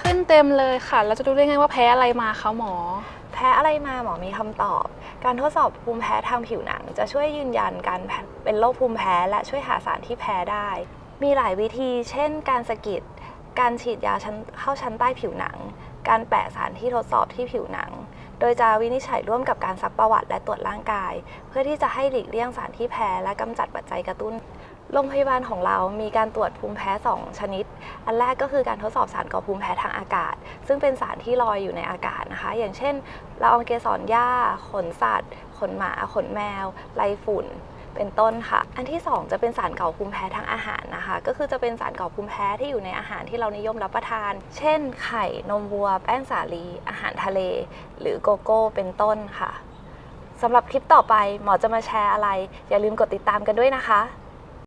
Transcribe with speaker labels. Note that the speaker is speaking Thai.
Speaker 1: ขึ้นเต็มเลยค่ะ เราจะรู้ได้ไงว่าแพ้อะไรมาคะหมอ
Speaker 2: แพ้อะไรมาหมอมีคำตอบ การทดสอบภูมิแพ้ทางผิวหนัง จะช่วยยืนยันการเป็นโรคภูมิแพ้และช่วยหาสารที่แพ้ได้ มีหลายวิธี เช่น การสกิดการฉีดยาชั้นเข้าชั้นใต้ผิวหนัง การแปะสารที่ทดสอบที่ผิวหนัง โดยจะวินิจฉัยร่วมกับการซักประวัติและตรวจร่างกาย เพื่อที่จะให้หลีกเลี่ยงสารที่แพ้และกำจัดปัจจัยกระตุ้น โรงพยาบาลของเรามีการตรวจภูมิแพ้ 2 ชนิด อันแรกก็คือการทดสอบสารก่อภูมิแพ้ทางอากาศ ซึ่งเป็นสารที่ลอยอยู่ในอากาศนะคะ อย่างเช่นละอองเกสรหญ้า ขนสัตว์ ขนหมา ขนแมว ไรฝุ่น เป็นต้นค่ะ อันที่ 2 จะเป็นสารก่อภูมิแพ้ทางอาหารนะคะ ก็คือจะเป็นสารก่อภูมิแพ้ที่อยู่ในอาหารที่เรานิยมรับประทาน เช่น ไข่ นมวัว แป้งสาลี อาหารทะเล หรือโกโก้ เป็นต้นค่ะสำหรับคลิปต่อไปหมอจะมาแชร์อะไร อย่าลืมกดติดตามกันด้วยนะคะ